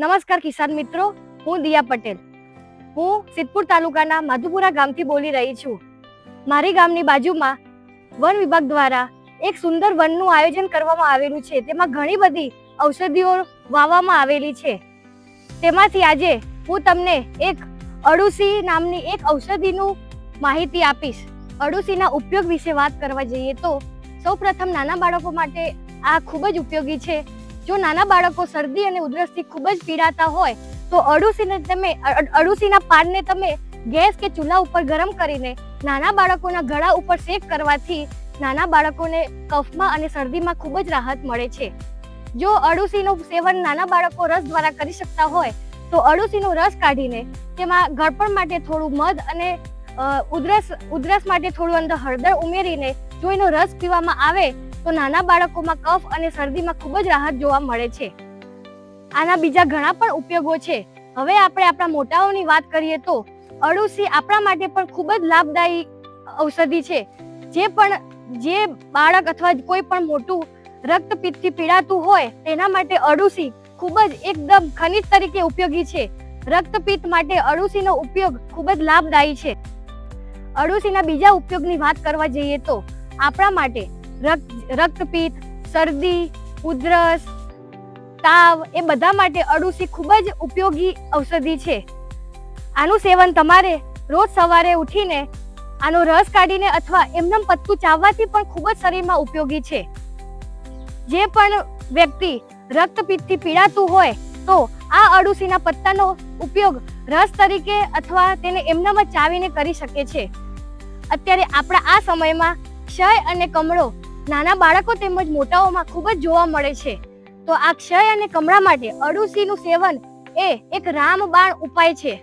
નમસ્કાર કિસાન મિત્રો, હું દિયા પટેલ. હું સિદ્ધપુર તાલુકાના માધુપુરા ગામથી બોલી રહી છું. મારી ગામની બાજુમાં વન વિભાગ દ્વારા એક સુંદર વનનું આયોજન કરવામાં આવેલું છે. તેમાં ઘણી બધી ઔષધિઓ વાવવામાં આવેલી છે. તેમાંથી આજે હું તમને એક અડુસી નામની એક ઔષધિનું માહિતી આપીશ. અડુસીના ઉપયોગ વિશે વાત કરવા જઈએ તો સૌપ્રથમ નાના બાળકો માટે આ ખૂબ જ ઉપયોગી છે. જો નાના બાળકો શરદી અને ઉધરસથી ખૂબ જ પીડાતા હોય, તો અડુસીને તમે અડુસીના પાનને તમે ગેસ કે ચૂલા ઉપર ગરમ કરીને નાના બાળકોના ગળા ઉપર શેક કરવાથી નાના બાળકોને કફમાં અને શરદીમાં ખૂબ જ રાહત મળે છે. જો અડુસીનું સેવન નાના બાળકો રસ દ્વારા કરી શકતા હોય, તો અડુસીનો રસ કાઢીને તેમાં ગળપણ માટે થોડું મધ અને ઉધરસ ઉધરસ માટે થોડું અંદર હળદર ઉમેરીને જો એનો રસ પીવામાં આવે તો નાના બાળકોમાં કફ અને શરદીમાં ખૂબ જ રાહત જોવા મળે છે. આના બીજા ઘણા પણ ઉપયોગો છે. હવે આપણે આપણા મોટાઓની વાત કરીએ તો અળુસી આપણા માટે પણ ખૂબ જ લાભદાયી ઔષધિ છે. જે પણ, જે બાળક અથવા કોઈ પણ મોટું રક્તપિત્તથી પીડાતું હોય તેના માટે અળુસી ખૂબ જ એકદમ ખનિજ તરીકે ઉપયોગી છે. રક્તપિત્ત માટે અળુસીનો ઉપયોગ ખૂબ જ લાભદાયી છે. અળુસીના બીજા ઉપયોગની વાત કરવા જઈએ તો આપણા માટે રક્તપિત્ત શરદી, ઉધરસ, તાવ એ બધા માટે અળુસી ખૂબ જ ઉપયોગી ઔષધિ છે. આનું સેવન તમારે રોજ સવારે ઉઠીને આનો રસ કાઢીને અથવા એમનેમ પત્તું ચાવવાથી પણ ખૂબ જ શરીરમાં ઉપયોગી છે. જે પણ વ્યક્તિ રક્તપિત્તથી પીડાતું હોય તો આ અળુસીના પત્તાનો ઉપયોગ રસ તરીકે અથવા તેને એમનેમ ચાવીને કરી શકે છે. અત્યારે આપણા આ સમયમાં ક્ષય અને કમળો નાના બાળકો તેમજ મોટાઓમાં ખૂબ જ જોવા મળે છે. તો આ ક્ષય અને કમળા માટે અળુસીનું સેવન એ એક રામબાણ ઉપાય છે.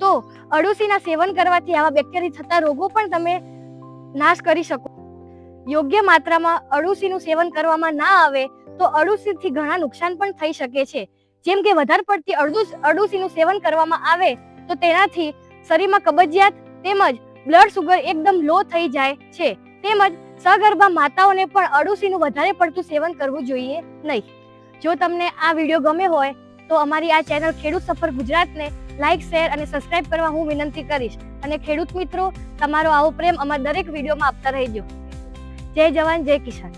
તો અળુસીના સેવન કરવાથી આવા બેક્ટેરિયા થતા રોગો પણ તમે નાશ કરી શકો. યોગ્ય માત્રામાં અળુસીનું સેવન કરવામાં ના આવે તો અળુસીથી ઘણા નુકસાન પણ થઈ શકે છે. જેમ કે વધારે પડતી અડુસ અળુસીનું સેવન કરવામાં આવે તો તેનાથી શરીરમાં કબજિયાત તેમજ બ્લડ સુગર એકદમ લો થઈ જાય છે. તેમજ સગર્ભા માતાઓને પણ અળુસીનું વધારે પડતું સેવન કરવું જોઈએ નહીં. જો તમને આ વીડિયો ગમે હોય, તો અમારી આ ચેનલ ખેડૂત સફર ગુજરાતને લાઇક શેર અને સબસ્ક્રાઇબ કરવા હું વિનંતી કરીશ. અને ખેડૂત મિત્રો, તમારો આવો પ્રેમ અમારા દરેક વિડીયોમાં આપતા રહેજો. જય જવાન, જય કિસાન.